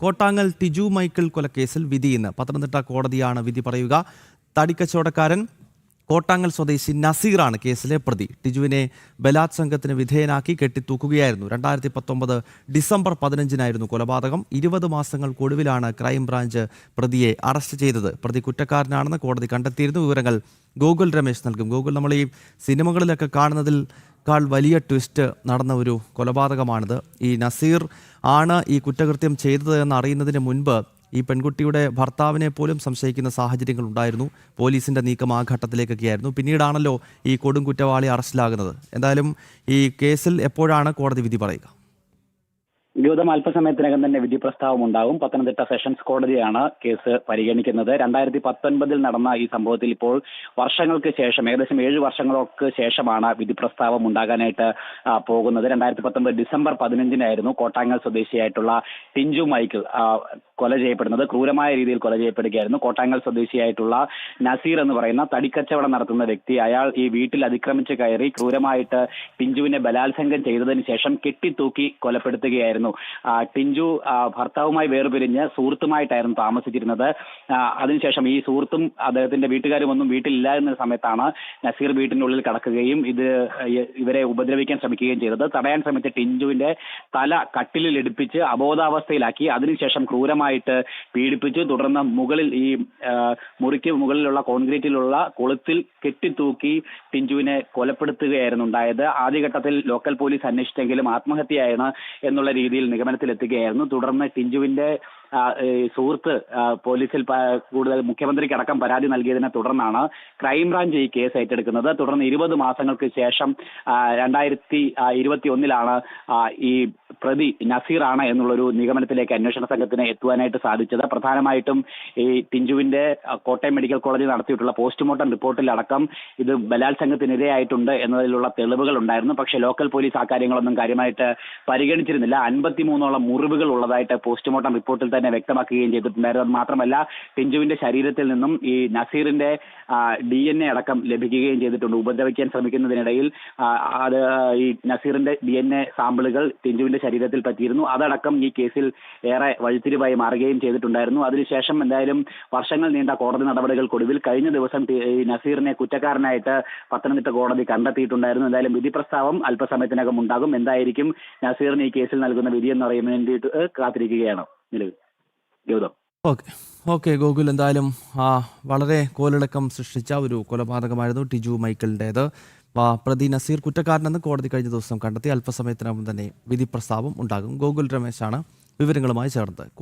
Kottangal Tiju Michael കൊലക്കേസിൽ വിധി ഇന്ന്. പത്തനംതിട്ട കോടതിയാണ് വിധി പറയുക. തടിക്കച്ചവടക്കാരൻ കോട്ടാങ്ങൽ സ്വദേശി നസീറാണ് കേസിലെ പ്രതി. ടിജുവിനെ ബലാത്സംഗത്തിന് വിധേയനാക്കി കെട്ടിത്തൂക്കുകയായിരുന്നു. രണ്ടായിരത്തി പത്തൊമ്പത് ഡിസംബർ പതിനഞ്ചിനായിരുന്നു കൊലപാതകം. ഇരുപത് മാസങ്ങൾക്കൊടുവിലാണ് ക്രൈംബ്രാഞ്ച് പ്രതിയെ അറസ്റ്റ് ചെയ്തത്. പ്രതി കുറ്റക്കാരനാണെന്ന് കോടതി കണ്ടെത്തിയിരുന്നു. വിവരങ്ങൾ ഗോകുൽ രമേശ് നൽകും. ഗോകുൽ നമ്മൾ ഈ സിനിമകളിലൊക്കെ കാണുന്നതിൽ ക്കാൾ വലിയ ട്വിസ്റ്റ് നടന്ന ഒരു കൊലപാതകമാണിത്. ഈ നസീർ ആണ് ഈ കുറ്റകൃത്യം ചെയ്തത് എന്ന് അറിയുന്നതിന് മുൻപ് ഈ പെൺകുട്ടിയുടെ ഭർത്താവിനെ പോലും സംശയിക്കുന്ന സാഹചര്യങ്ങൾ ഉണ്ടായിരുന്നു. പോലീസിന്റെ നീക്കം ആ ഘട്ടത്തിലേക്കൊക്കെയായിരുന്നു പിന്നീടാണല്ലോ ഈ കൊടും കുറ്റവാളി അറസ്റ്റിലാകുന്നത്. എന്തായാലും ഈ കേസിൽ എപ്പോഴാണ് കോടതി വിധി പറയുക? ഗൗതം അല്പസമയത്തിനകം തന്നെ വിധി പ്രസ്താവം ഉണ്ടാകും പത്തനംതിട്ട സെഷൻസ് കോടതിയാണ് കേസ് പരിഗണിക്കുന്നത്. രണ്ടായിരത്തി പത്തൊൻപതിൽ നടന്ന ഈ സംഭവത്തിൽ ഇപ്പോൾ വർഷങ്ങൾക്ക് ശേഷം ഏകദേശം ഏഴ് വർഷങ്ങൾക്ക് ശേഷമാണ് വിധി പ്രസ്താവം ഉണ്ടാകാനായിട്ട് പോകുന്നത്. രണ്ടായിരത്തി പത്തൊൻപത് ഡിസംബർ പതിനഞ്ചിനായിരുന്നു കോട്ടാങ്ങൽ സ്വദേശിയായിട്ടുള്ള ടിഞ്ചു മൈക്കിൾ കൊല ചെയ്യപ്പെടുന്നത്. ക്രൂരമായ രീതിയിൽ കൊല ചെയ്യപ്പെടുകയായിരുന്നു. കോട്ടാങ്ങൽ സ്വദേശിയായിട്ടുള്ള നസീർ എന്ന് പറയുന്ന തടിക്കച്ചവടം നടത്തുന്ന വ്യക്തി. അയാൾ ഈ വീട്ടിൽ അതിക്രമിച്ച് കയറി ക്രൂരമായിട്ട് ടിഞ്ചുവിനെ ബലാത്സംഗം ചെയ്തതിന് ശേഷം കെട്ടിത്തൂക്കി കൊലപ്പെടുത്തുകയായിരുന്നു. ടിഞ്ചു ഭർത്താവുമായി വേർപിരിഞ്ഞ് സുഹൃത്തുമായിട്ടായിരുന്നു താമസിച്ചിരുന്നത്. അതിനുശേഷം ഈ സുഹൃത്തും അദ്ദേഹത്തിന്റെ വീട്ടുകാരും ഒന്നും വീട്ടിലില്ല എന്ന സമയത്താണ് നസീർ വീട്ടിനുള്ളിൽ കടക്കുകയും ഇത് ഇവരെ ഉപദ്രവിക്കാൻ ശ്രമിക്കുകയും ചെയ്തത്. തടയാൻ ശ്രമിച്ച ടിഞ്ചുവിന്റെ തല കട്ടിലിൽ എടുപ്പിച്ച് അബോധാവസ്ഥയിലാക്കി. അതിനുശേഷം ക്രൂരമായിട്ട് പീഡിപ്പിച്ചു. തുടർന്ന് മുകളിൽ ഈ മുറിക്ക് മുകളിലുള്ള കോൺക്രീറ്റിലുള്ള കൊളുത്തിൽ കെട്ടിത്തൂക്കി ടിഞ്ചുവിനെ കൊലപ്പെടുത്തുകയായിരുന്നു ഉണ്ടായത്. ആദ്യഘട്ടത്തിൽ ലോക്കൽ പോലീസ് അന്വേഷിച്ചെങ്കിലും ആത്മഹത്യയാണ് എന്നുള്ള രീതിയിൽ നിഗമനത്തിലെത്തുകയായിരുന്നു. തുടർന്ന് ടിഞ്ചുവിന്റെ സുഹൃത്ത് പോലീസിൽ കൂടുതൽ മുഖ്യമന്ത്രിക്ക് അടക്കം പരാതി നൽകിയതിനെ തുടർന്നാണ് ക്രൈംബ്രാഞ്ച് ഈ കേസ് ഏറ്റെടുക്കുന്നത്. തുടർന്ന് ഇരുപത് മാസങ്ങൾക്ക് ശേഷം രണ്ടായിരത്തി ഇരുപത്തി ഒന്നിലാണ് ഈ പ്രതി നസീറാണ് എന്നുള്ളൊരു നിഗമനത്തിലേക്ക് അന്വേഷണ സംഘത്തിന് എത്തുവാനായിട്ട് സാധിച്ചത്. പ്രധാനമായിട്ടും ഈ ടിഞ്ചുവിന്റെ കോട്ടയം മെഡിക്കൽ കോളേജിൽ നടത്തിയിട്ടുള്ള പോസ്റ്റ്മോർട്ടം റിപ്പോർട്ടിലടക്കം ഇത് ബലാത്സംഗത്തിനിരയായിട്ടുണ്ട് എന്നതിലുള്ള തെളിവുകൾ ഉണ്ടായിരുന്നു. പക്ഷേ ലോക്കൽ പോലീസ് ആ കാര്യങ്ങളൊന്നും കാര്യമായിട്ട് പരിഗണിച്ചിരുന്നില്ല. അൻപത്തിമൂന്നോളം മുറിവുകൾ ഉള്ളതായിട്ട് പോസ്റ്റ്മോർട്ടം റിപ്പോർട്ടിൽ തന്നെ വ്യക്തമാക്കുകയും ചെയ്തിട്ടുണ്ടായിരുന്നു. മാത്രമല്ല ടിഞ്ചുവിന്റെ ശരീരത്തിൽ നിന്നും ഈ നസീറിന്റെ ഡി എൻ എ അടക്കം ലഭിക്കുകയും ചെയ്തിട്ടുണ്ട്. ഉപദ്രവിക്കാൻ ശ്രമിക്കുന്നതിനിടയിൽ അത് ഈ നസീറിന്റെ ഡി എൻ എ സാമ്പിളുകൾ ടിഞ്ചുവിന്റെ ശരീരത്തിൽ പറ്റിയിരുന്നു. അതടക്കം ഈ കേസിൽ ഏറെ വഴിത്തിരിവായി മാറുകയും ചെയ്തിട്ടുണ്ടായിരുന്നു. അതിനുശേഷം എന്തായാലും വർഷങ്ങൾ നീണ്ട കോടതി നടപടികൾക്കൊടുവിൽ കഴിഞ്ഞ ദിവസം ഈ നസീറിനെ കുറ്റക്കാരനായിട്ട് പത്തനംതിട്ട കോടതി കണ്ടെത്തിയിട്ടുണ്ടായിരുന്നു. എന്തായാലും വിധി പ്രസ്താവം അല്പസമയത്തിനകം ഉണ്ടാകും. എന്തായിരിക്കും നസീറിന് ഈ കേസിൽ നൽകുന്ന വിധി എന്ന് അറിയാൻ വേണ്ടിയിട്ട് കാത്തിരിക്കുകയാണ് നിലവിൽ. ഗൗതം ഓക്കെ ഓക്കെ ഗോകുൽ എന്തായാലും ആ, വളരെ കോലിളക്കം സൃഷ്ടിച്ച ഒരു കൊലപാതകമായിരുന്നു ടിജു മൈക്കിളിന്റേത്. പ്രതി നസീർ കുറ്റക്കാരനെന്ന് കോടതി കഴിഞ്ഞ ദിവസം കണ്ടെത്തി. അല്പസമയത്തിനകം തന്നെ വിധി പ്രസ്താവം ഉണ്ടാകും. ഗോകുൽ രമേശാണ് വിവരങ്ങളുമായി ചേർന്നത്.